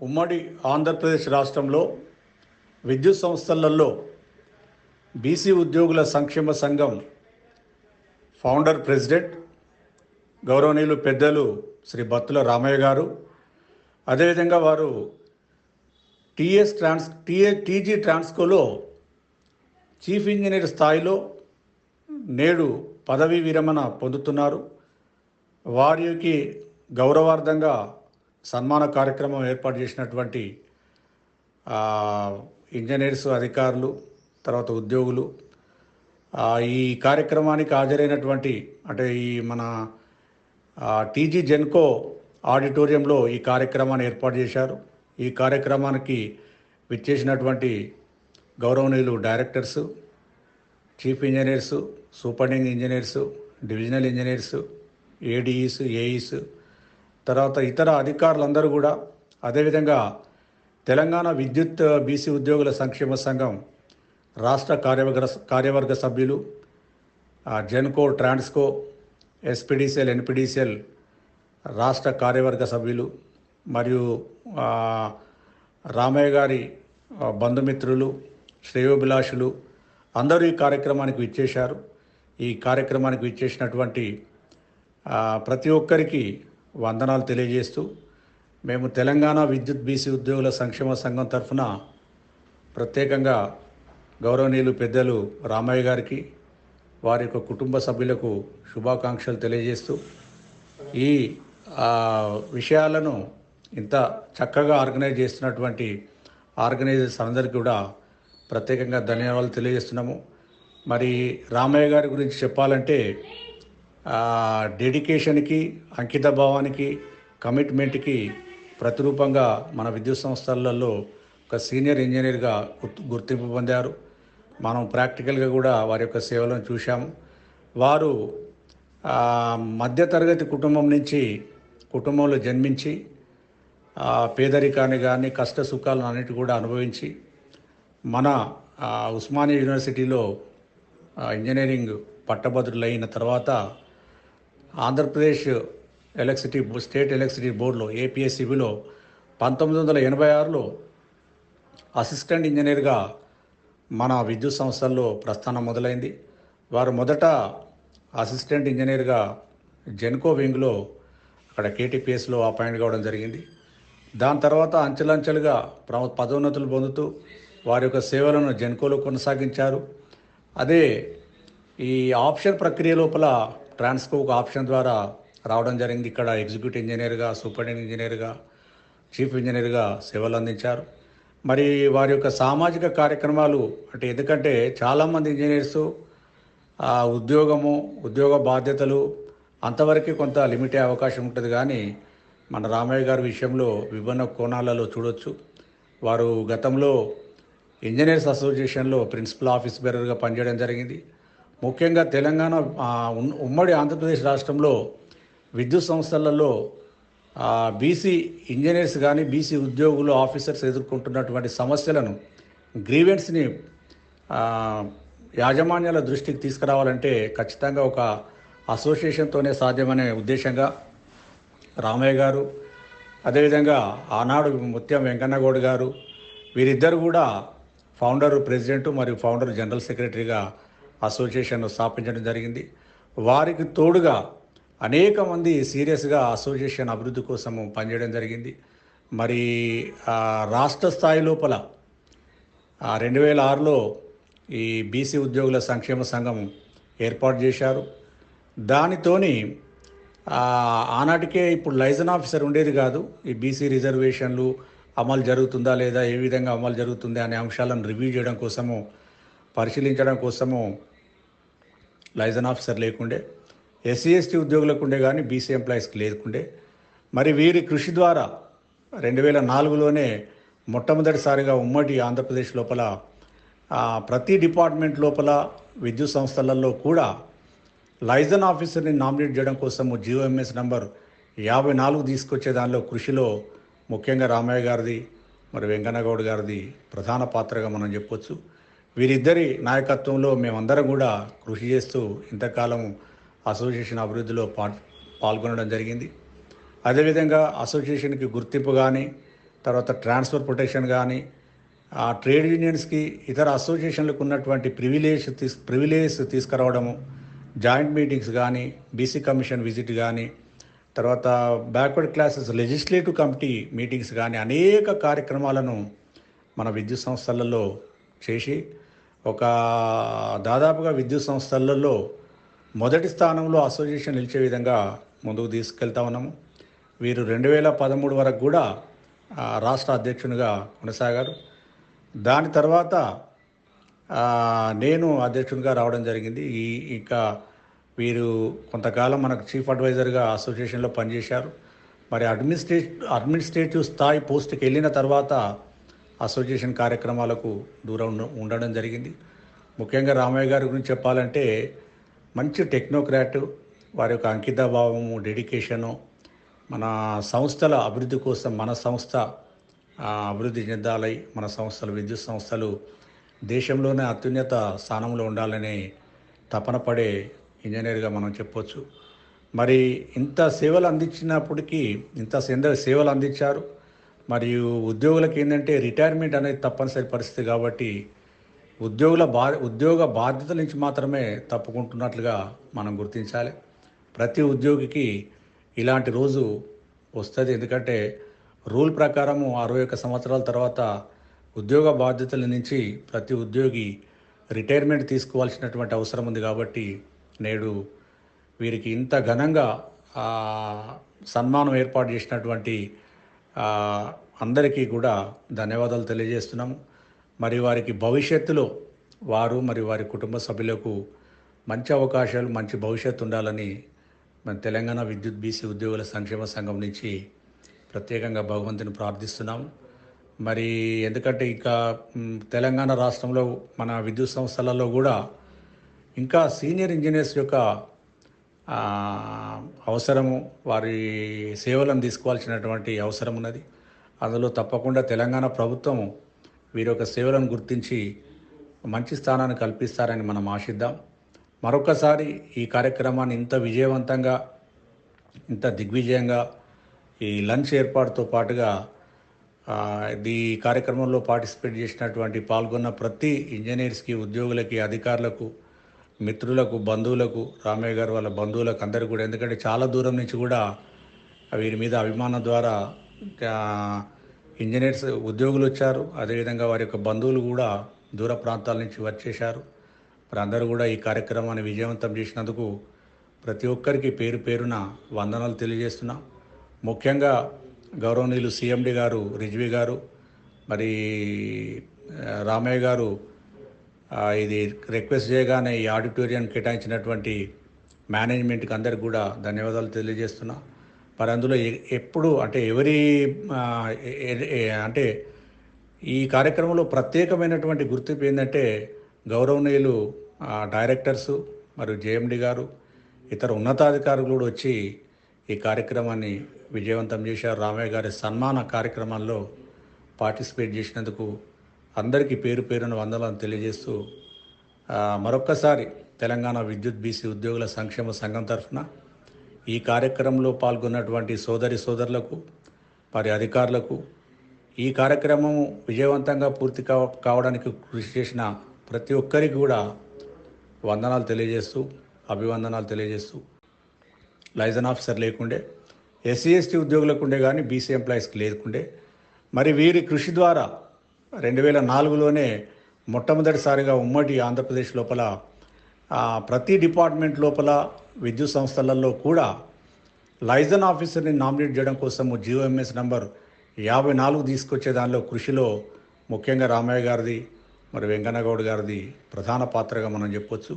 ఉమ్మడి ఆంధ్రప్రదేశ్ రాష్ట్రంలో విద్యుత్ సంస్థలలో బీసీ ఉద్యోగుల సంక్షేమ సంఘం ఫౌండర్ ప్రెసిడెంట్ గౌరవనీయులు పెద్దలు శ్రీ బత్తుల రామయ్య గారు. అదేవిధంగా వారు టీఎస్ ట్రాన్స్ టీఏ టీజీ ట్రాన్స్కోలో చీఫ్ ఇంజనీర్ స్థాయిలో నేడు పదవీ విరమణ పొందుతున్నారు. వారికి గౌరవార్థంగా సన్మాన కార్యక్రమం ఏర్పాటు చేసినటువంటి ఇంజనీర్స్ అధికారులు తర్వాత ఉద్యోగులు ఈ కార్యక్రమానికి హాజరైనటువంటి అంటే ఈ మన టీజీ జెన్కో ఆడిటోరియంలో ఈ కార్యక్రమాన్ని ఏర్పాటు చేశారు. ఈ కార్యక్రమానికి విచ్చేసినటువంటి గౌరవనీయులు directors chief engineers superintending engineers divisional engineers ADEs AEs తర్వాత ఇతర అధికారులందరూ కూడా అదేవిధంగా తెలంగాణ విద్యుత్ బీసీ ఉద్యోగుల సంక్షేమ సంఘం రాష్ట్ర కార్యవర్గ కార్యవర్గ సభ్యులు జెన్కో ట్రాన్స్కో ఎస్పీడీసీఎల్ ఎన్పీడీసీఎల్ రాష్ట్ర కార్యవర్గ సభ్యులు మరియు రామయ్య గారి బంధుమిత్రులు శ్రేయోభిలాషులు అందరూ ఈ కార్యక్రమానికి విచ్చేశారు. ఈ కార్యక్రమానికి విచ్చేసినటువంటి ప్రతి ఒక్కరికి వందనాలు తెలియజేస్తూ మేము తెలంగాణ విద్యుత్ బీసీ ఉద్యోగుల సంక్షేమ సంఘం తరఫున ప్రత్యేకంగా గౌరవనీయులు పెద్దలు రామయ్య గారికి వారి యొక్క కుటుంబ సభ్యులకు శుభాకాంక్షలు తెలియజేస్తూ ఈ విషయాలను ఇంత చక్కగా ఆర్గనైజ్ చేస్తున్నటువంటి ఆర్గనైజర్స్ అందరికీ కూడా ప్రత్యేకంగా ధన్యవాదాలు తెలియజేస్తున్నాము. మరి రామయ్య గారి గురించి చెప్పాలంటే డెడికేషన్కి అంకిత భావానికి కమిట్మెంట్కి ప్రతిరూపంగా మన విద్యుత్ సంస్థలలో ఒక సీనియర్ ఇంజనీర్గా గుర్తింపు పొందారు. మనం ప్రాక్టికల్గా కూడా వారి యొక్క సేవలను చూశాము. వారు మధ్యతరగతి కుటుంబం నుంచి కుటుంబంలో జన్మించి పేదరికాన్ని కానీ కష్ట సుఖాలను అన్నిటి కూడా అనుభవించి మన ఉస్మానియా యూనివర్సిటీలో ఇంజనీరింగ్ పట్టభద్రులు అయిన తర్వాత ఆంధ్రప్రదేశ్ ఎలక్ట్రిసిటీ స్టేట్ ఎలక్ట్రిసిటీ బోర్డులో ఏపీఎస్సిబిలో పంతొమ్మిది వందల ఎనభై ఆరులో అసిస్టెంట్ ఇంజనీర్గా మన విద్యుత్ సంస్థల్లో ప్రస్థానం మొదలైంది. వారు మొదట అసిస్టెంట్ ఇంజనీర్గా జెన్కో వింగ్లో అక్కడ కేటీపీఎస్లో అపాయింట్ కావడం జరిగింది. దాని తర్వాత అంచెలంచెలుగా ప్ర పదోన్నతులు పొందుతూ వారి యొక్క సేవలను జెన్కోలో కొనసాగించారు. అదే ఈ ఆప్షన్ ప్రక్రియ లోపల ట్రాన్స్కో ఒక ఆప్షన్ ద్వారా రావడం జరిగింది. ఇక్కడ ఎగ్జిక్యూటివ్ ఇంజనీర్గా సూపరింటెండెంట్ ఇంజనీర్గా చీఫ్ ఇంజనీర్గా సేవలు అందించారు. మరి వారి యొక్క సామాజిక కార్యక్రమాలు అంటే ఎందుకంటే చాలామంది ఇంజనీర్స్ ఉద్యోగము ఉద్యోగ బాధ్యతలు అంతవరకు కొంత లిమిట్ అయ్యే అవకాశం ఉంటుంది. కానీ మన రామయ్య గారి విషయంలో విభిన్న కోణాలలో చూడొచ్చు. వారు గతంలో ఇంజనీర్స్ అసోసియేషన్లో ప్రిన్సిపల్ ఆఫీస్ బేరర్గా పనిచేయడం జరిగింది. ముఖ్యంగా తెలంగాణ ఉమ్మడి ఆంధ్రప్రదేశ్ రాష్ట్రంలో విద్యుత్ సంస్థలలో బీసీ ఇంజనీర్స్ కానీ బీసీ ఉద్యోగులు ఆఫీసర్స్ ఎదుర్కొంటున్నటువంటి సమస్యలను గ్రీవెన్స్ని యాజమాన్యాల దృష్టికి తీసుకురావాలంటే ఖచ్చితంగా ఒక అసోసియేషన్తోనే సాధ్యమనే ఉద్దేశంగా రామయ్య గారు అదేవిధంగా ఆనాడు ముత్యం వెంకన్నగౌడ్ గారు వీరిద్దరు కూడా ఫౌండర్ ప్రెసిడెంట్ మరియు ఫౌండర్ జనరల్ సెక్రటరీగా అసోసియేషన్ స్థాపించడం జరిగింది. వారికి తోడుగా అనేక మంది సీరియస్గా అసోసియేషన్ అభివృద్ధి కోసం పనిచేయడం జరిగింది. మరి రాష్ట్ర స్థాయి లోపల రెండు వేల ఆరులో ఈ బీసీ ఉద్యోగుల సంక్షేమ సంఘం ఏర్పాటు చేశారు. దానితోని ఆనాటికే ఇప్పుడు లైజన్ ఆఫీసర్ ఉండేది కాదు. ఈ బీసీ రిజర్వేషన్లు అమలు జరుగుతుందా లేదా ఏ విధంగా అమలు జరుగుతుంది అనే అంశాలను రివ్యూ చేయడం కోసము పరిశీలించడం కోసము లైజన్ ఆఫీసర్ లేకుండే ఎస్సీ ఎస్టీ ఉద్యోగులకు ఉండే కానీ బీసీ ఎంప్లాయీస్కి లేకుండే. మరి వీరి కృషి ద్వారా రెండు వేల నాలుగులోనే మొట్టమొదటిసారిగా ఉమ్మడి ఆంధ్రప్రదేశ్ లోపల ప్రతి డిపార్ట్మెంట్ లోపల విద్యుత్ సంస్థలలో కూడా లైజన్ ఆఫీసర్ని నామినేట్ చేయడం కోసము జిఓఎంఎస్ నంబర్ యాభై నాలుగు తీసుకొచ్చే దానిలో కృషిలో ముఖ్యంగా రామయ్య గారిది మరి వెంకన్నగౌడ్ గారిది ప్రధాన పాత్రగా మనం చెప్పొచ్చు. వీరిద్దరి నాయకత్వంలో మేమందరం కూడా కృషి చేస్తూ ఇంతకాలం అసోసియేషన్ అభివృద్ధిలో పా పాల్గొనడం జరిగింది. అదేవిధంగా అసోసియేషన్కి గుర్తింపు కానీ తర్వాత ట్రాన్స్ఫర్ ప్రొటెక్షన్ కానీ ఆ ట్రేడ్ యూనియన్స్కి ఇతర అసోసియేషన్లకు ఉన్నటువంటి ప్రివిలేజ్ తీస్ ప్రివిలేజ్ తీసుకురావడము జాయింట్ మీటింగ్స్ కానీ బీసీ కమిషన్ విజిట్ కానీ తర్వాత backward classes legislative committee meetings కానీ అనేక కార్యక్రమాలను మన విద్యుత్ సంస్థలలో చేసి ఒక దాదాపుగా విద్యుత్ సంస్థలలో మొదటి స్థానంలో అసోసియేషన్ నిలిచే విధంగా ముందుకు తీసుకెళ్తా ఉన్నాము. వీరు రెండు వేల పదమూడు వరకు కూడా రాష్ట్ర అధ్యక్షునిగా కొనసాగారు. దాని తర్వాత నేను అధ్యక్షునిగా రావడం జరిగింది. ఈ ఇంకా వీరు కొంతకాలం మనకు చీఫ్ అడ్వైజర్గా అసోసియేషన్లో పనిచేశారు. మరి అడ్మినిస్ట్రే అడ్మినిస్ట్రేటివ్ స్థాయి పోస్ట్కి వెళ్ళిన తర్వాత అసోసియేషన్ కార్యక్రమాలకు దూరం ఉండడం జరిగింది. ముఖ్యంగా రామయ్య గారి గురించి చెప్పాలంటే మంచి టెక్నోక్రాట్ వారి యొక్క అంకితభావము డెడికేషను మన సంస్థల అభివృద్ధి కోసం మన సంస్థ అభివృద్ధి చెందాలి. మన సంస్థలు విద్యుత్ సంస్థలు దేశంలోనే అత్యున్నత స్థానంలో ఉండాలని తపన పడే ఇంజనీర్గా మనం చెప్పొచ్చు. మరి ఇంత సేవలు అందించినప్పటికీ ఇంత సేవలు అందించారు. మరియు ఉద్యోగులకు ఏంటంటే రిటైర్మెంట్ అనేది తప్పనిసరి పరిస్థితి కాబట్టి ఉద్యోగుల బా ఉద్యోగ బాధ్యతల నుంచి మాత్రమే తప్పుకుంటున్నట్లుగా మనం గుర్తించాలి. ప్రతి ఉద్యోగికి ఇలాంటి రోజు వస్తుంది. ఎందుకంటే రూల్ ప్రకారము అరవై ఒక్క సంవత్సరాల తర్వాత ఉద్యోగ బాధ్యతల నుంచి ప్రతి ఉద్యోగి రిటైర్మెంట్ తీసుకోవాల్సినటువంటి అవసరం ఉంది కాబట్టి నేడు వీరికి ఇంత ఘనంగా సన్మానం ఏర్పాటు చేసినటువంటి అందరికీ కూడా ధన్యవాదాలు తెలియజేస్తున్నాము. మరి వారికి భవిష్యత్తులో వారు మరి వారి కుటుంబ సభ్యులకు మంచి అవకాశాలు మంచి భవిష్యత్తు ఉండాలని మన తెలంగాణ విద్యుత్ బీసీ ఉద్యోగుల సంక్షేమ సంఘం నుంచి ప్రత్యేకంగా భగవంతుని ప్రార్థిస్తున్నాం మరి ఎందుకంటే ఇంకా తెలంగాణ రాష్ట్రంలో మన విద్యుత్ సంస్థలలో కూడా ఇంకా సీనియర్ ఇంజనీర్స్ యొక్క అవసరము వారి సేవలను తీసుకోవాల్సినటువంటి అవసరం ఉన్నది. అందులో తప్పకుండా తెలంగాణ ప్రభుత్వం వీరి యొక్క సేవలను గుర్తించి మంచి స్థానాన్ని కల్పిస్తారని మనం ఆశిద్దాం. మరొకసారి ఈ కార్యక్రమాన్ని ఇంత విజయవంతంగా ఇంత దిగ్విజయంగా ఈ లంచ్ ఏర్పాటుతో పాటుగా ఈ కార్యక్రమంలో పార్టిసిపేట్ చేసినటువంటి పాల్గొన్న ప్రతి ఇంజనీర్స్కి ఉద్యోగులకి అధికారులకు మిత్రులకు బంధువులకు రామయ్య గారు వాళ్ళ బంధువులకు అందరికీ కూడా ఎందుకంటే చాలా దూరం నుంచి కూడా వీరి మీద అభిమానం ద్వారా ఇంజనీర్స్ ఉద్యోగులు వచ్చారు. అదేవిధంగా వారి యొక్క బంధువులు కూడా దూర ప్రాంతాల నుంచి వచ్చేశారు మరి అందరూ కూడా ఈ కార్యక్రమాన్ని విజయవంతం చేసినందుకు ప్రతి ఒక్కరికి పేరు పేరున వందనాలు తెలియజేస్తున్నాం. ముఖ్యంగా గౌరవనీయులు సీఎండి గారు రిజ్వి గారు మరి రామయ్య గారు ఇది రిక్వెస్ట్ చేయగానే ఈ ఆడిటోరియం కేటాయించినటువంటి మేనేజ్మెంట్కి అందరికి కూడా ధన్యవాదాలు తెలియజేస్తున్నా. మరి అందులో ఎ- ఎప్పుడు అంటే ఎవరి అంటే ఈ కార్యక్రమంలో ప్రత్యేకమైనటువంటి గుర్తింపు ఏంటంటే గౌరవనీయులు డైరెక్టర్సు మరియు జేఎండి గారు ఇతర ఉన్నతాధికారులు కూడా వచ్చి ఈ కార్యక్రమాన్ని విజయవంతం చేశారు. రామయ్య గారి సన్మాన కార్యక్రమాల్లో పార్టిసిపేట్ చేసినందుకు అందరికీ పేరు పేరున వందలను తెలియజేస్తూ మరొక్కసారి తెలంగాణ విద్యుత్ బీసీ ఉద్యోగుల సంక్షేమ సంఘం తరఫున ఈ కార్యక్రమంలో పాల్గొన్నటువంటి సోదరి సోదరులకు వారి అధికారులకు ఈ కార్యక్రమం విజయవంతంగా పూర్తి కావ కావడానికి కృషి చేసిన ప్రతి ఒక్కరికి కూడా వందనాలు తెలియజేస్తూ అభివందనాలు తెలియజేస్తూ లైజన్ ఆఫీసర్ లేకుండే ఎస్సీ ఎస్టీ ఉద్యోగులకు ఉండే కానీ బీసీ ఎంప్లాయీస్కి లేకుండే మరి వీరి కృషి ద్వారా రెండు వేల నాలుగులోనే మొట్టమొదటిసారిగా ఉమ్మడి ఆంధ్రప్రదేశ్ లోపల ప్రతి డిపార్ట్మెంట్ లోపల విద్యుత్ సంస్థలలో కూడా లైజన్ ఆఫీసర్ని నామినేట్ చేయడం కోసము జిఓఎంఎస్ నంబర్ యాభై నాలుగు తీసుకొచ్చే దానిలో కృషిలో ముఖ్యంగా రామయ్య గారిది మరి వెంకన్నగౌడ్ గారిది ప్రధాన పాత్రగా మనం చెప్పొచ్చు.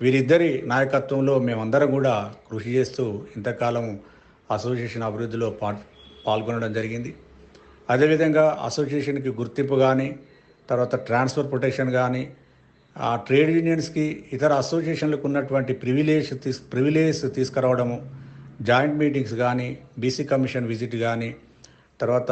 వీరిద్దరి నాయకత్వంలో మేమందరం కూడా కృషి చేస్తూ ఇంతకాలం అసోసియేషన్ అభివృద్ధిలో పా పాల్గొనడం జరిగింది. అదేవిధంగా అసోసియేషన్కి గుర్తింపు కానీ తర్వాత ట్రాన్స్ఫర్ ప్రొటెక్షన్ కానీ ఆ ట్రేడ్ యూనియన్స్కి ఇతర అసోసియేషన్లకు ఉన్నటువంటి ప్రివిలేజ్ తీస్ ప్రివిలేజ్ తీసుకురావడము జాయింట్ మీటింగ్స్ కానీ బీసీ కమిషన్ విజిట్ కానీ తర్వాత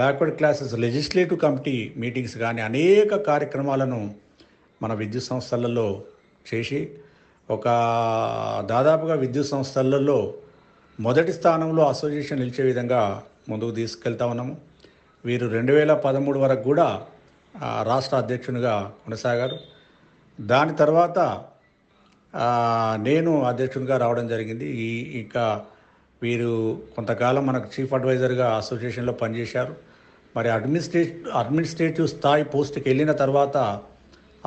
backward classes legislative committee meetings కానీ అనేక కార్యక్రమాలను మన విద్యుత్ సంస్థలలో చేసి ఒక దాదాపుగా విద్యుత్ సంస్థలలో మొదటి స్థానంలో అసోసియేషన్ నిలిచే విధంగా ముందుకు తీసుకెళ్తా ఉన్నాము. వీరు రెండు వేల పదమూడు వరకు కూడా రాష్ట్ర అధ్యక్షునిగా కొనసాగారు. దాని తర్వాత నేను అధ్యక్షునిగా రావడం జరిగింది. ఈ ఇంకా వీరు కొంతకాలం మనకు చీఫ్ అడ్వైజర్గా అసోసియేషన్లో పనిచేశారు. మరి అడ్మినిస్ట్రే అడ్మినిస్ట్రేటివ్ స్థాయి పోస్ట్కి వెళ్ళిన తర్వాత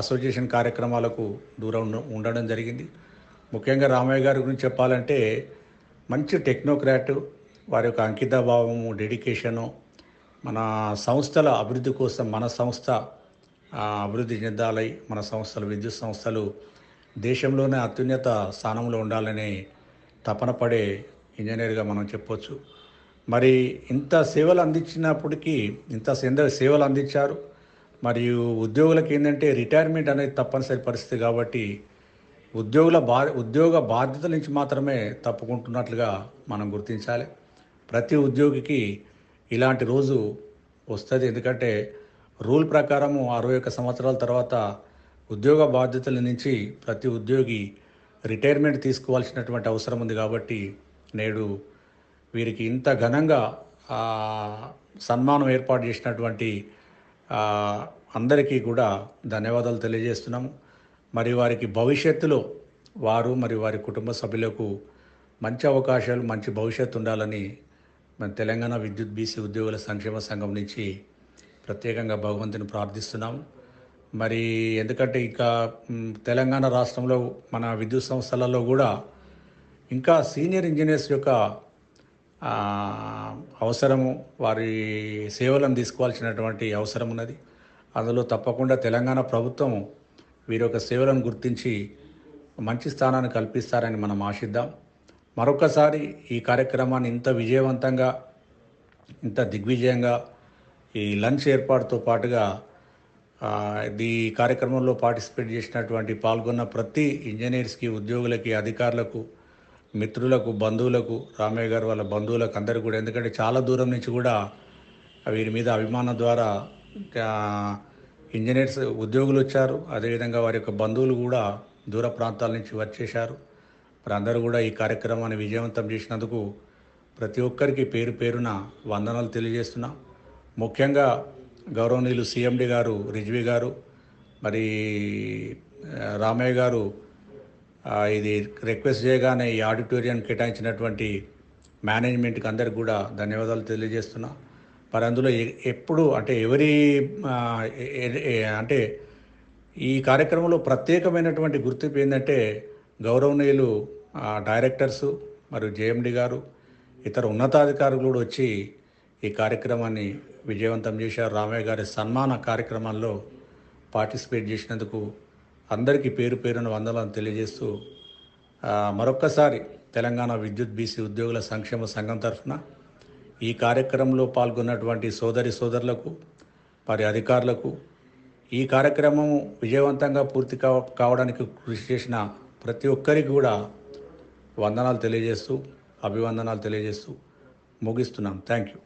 అసోసియేషన్ కార్యక్రమాలకు దూరం ఉండడం జరిగింది. ముఖ్యంగా రామయ్య గారి గురించి చెప్పాలంటే మంచి టెక్నోక్రాట్ వారి యొక్క అంకిత భావము డెడికేషను మన సంస్థల అభివృద్ధి కోసం మన సంస్థ అభివృద్ధి చెందాలి. మన సంస్థలు విద్యుత్ సంస్థలు దేశంలోనే అత్యున్నత స్థానంలో ఉండాలని తపన పడే ఇంజనీర్గా మనం చెప్పొచ్చు. మరి ఇంత సేవలు అందించినప్పటికీ ఇంత సేవలు అందించారు. మరియు ఉద్యోగులకు ఏంటంటే రిటైర్మెంట్ అనేది తప్పనిసరి పరిస్థితి కాబట్టి ఉద్యోగుల బా ఉద్యోగ బాధ్యతల నుంచి మాత్రమే తప్పుకుంటున్నట్లుగా మనం గుర్తించాలి. ప్రతి ఉద్యోగికి ఇలాంటి రోజు వస్తుంది. ఎందుకంటే రూల్ ప్రకారము అరవై ఒక్క సంవత్సరాల తర్వాత ఉద్యోగ బాధ్యతల నుంచి ప్రతి ఉద్యోగి రిటైర్మెంట్ తీసుకోవాల్సినటువంటి అవసరం ఉంది కాబట్టి నేడు వీరికి ఇంత ఘనంగా సన్మానం ఏర్పాటు చేసినటువంటి అందరికీ కూడా ధన్యవాదాలు తెలియజేస్తున్నాము. మరి వారికి భవిష్యత్తులో వారు మరి వారి కుటుంబ సభ్యులకు మంచి అవకాశాలు మంచి భవిష్యత్తు ఉండాలని మన తెలంగాణ విద్యుత్ బీసీ ఉద్యోగుల సంక్షేమ సంఘం నుంచి ప్రత్యేకంగా భగవంతుని ప్రార్థిస్తున్నాం మరి ఎందుకంటే ఇంకా తెలంగాణ రాష్ట్రంలో మన విద్యుత్ సంస్థలలో కూడా ఇంకా సీనియర్ ఇంజనీర్స్ యొక్క అవసరము వారి సేవలను తీసుకోవాల్సినటువంటి అవసరం ఉన్నది. అందులో తప్పకుండా తెలంగాణ ప్రభుత్వం వీరి యొక్క సేవలను గుర్తించి మంచి స్థానాన్ని కల్పిస్తారని మనం ఆశిద్దాం. మరొకసారి ఈ కార్యక్రమాన్ని ఇంత విజయవంతంగా ఇంత దిగ్విజయంగా ఈ లంచ్ ఏర్పాటుతో పాటుగా ఈ కార్యక్రమంలో పార్టిసిపేట్ చేసినటువంటి పాల్గొన్న ప్రతి ఇంజనీర్స్కి ఉద్యోగులకి అధికారులకు మిత్రులకు బంధువులకు రామయ్య గారు వాళ్ళ బంధువులకు అందరికీ కూడా ఎందుకంటే చాలా దూరం నుంచి కూడా వీరి మీద అభిమానం ద్వారా ఇంజనీర్స్ ఉద్యోగులు వచ్చారు. అదేవిధంగా వారి యొక్క బంధువులు కూడా దూర ప్రాంతాల నుంచి వచ్చేశారు. మరి అందరూ కూడా ఈ కార్యక్రమాన్ని విజయవంతం చేసినందుకు ప్రతి ఒక్కరికి పేరు పేరున వందనాలు తెలియజేస్తున్నా. ముఖ్యంగా గౌరవనీయులు సీఎండి గారు రిజ్వీ గారు మరి రామయ్య గారు ఇది రిక్వెస్ట్ చేయగానే ఈ ఆడిటోరియం కేటాయించినటువంటి మేనేజ్మెంట్కి అందరికి కూడా ధన్యవాదాలు తెలియజేస్తున్నా. మరి అందులో ఎ- ఎప్పుడు అంటే ఎవరి అంటే ఈ కార్యక్రమంలో ప్రత్యేకమైనటువంటి గుర్తింపు ఏంటంటే గౌరవనీయులు డైరెక్టర్స్ డైరెక్టర్సు మరియు జేఎండి గారు ఇతర ఉన్నతాధికారులు కూడా వచ్చి ఈ కార్యక్రమాన్ని విజయవంతం చేశారు. రామయ్య గారి సన్మాన కార్యక్రమాల్లో పార్టిసిపేట్ చేసినందుకు అందరికీ పేరు పేరున వందలను తెలియజేస్తూ మరొక్కసారి తెలంగాణ విద్యుత్ బీసీ ఉద్యోగుల సంక్షేమ సంఘం తరఫున ఈ కార్యక్రమంలో పాల్గొన్నటువంటి సోదరి సోదరులకు వారి అధికారులకు ఈ కార్యక్రమం విజయవంతంగా పూర్తి కావ కావడానికి కృషి చేసిన ప్రతి ఒక్కరికి కూడా వందనాలు తెలియజేస్తూ అభివందనాలు తెలియజేస్తూ ముగిస్తున్నాం. Thank you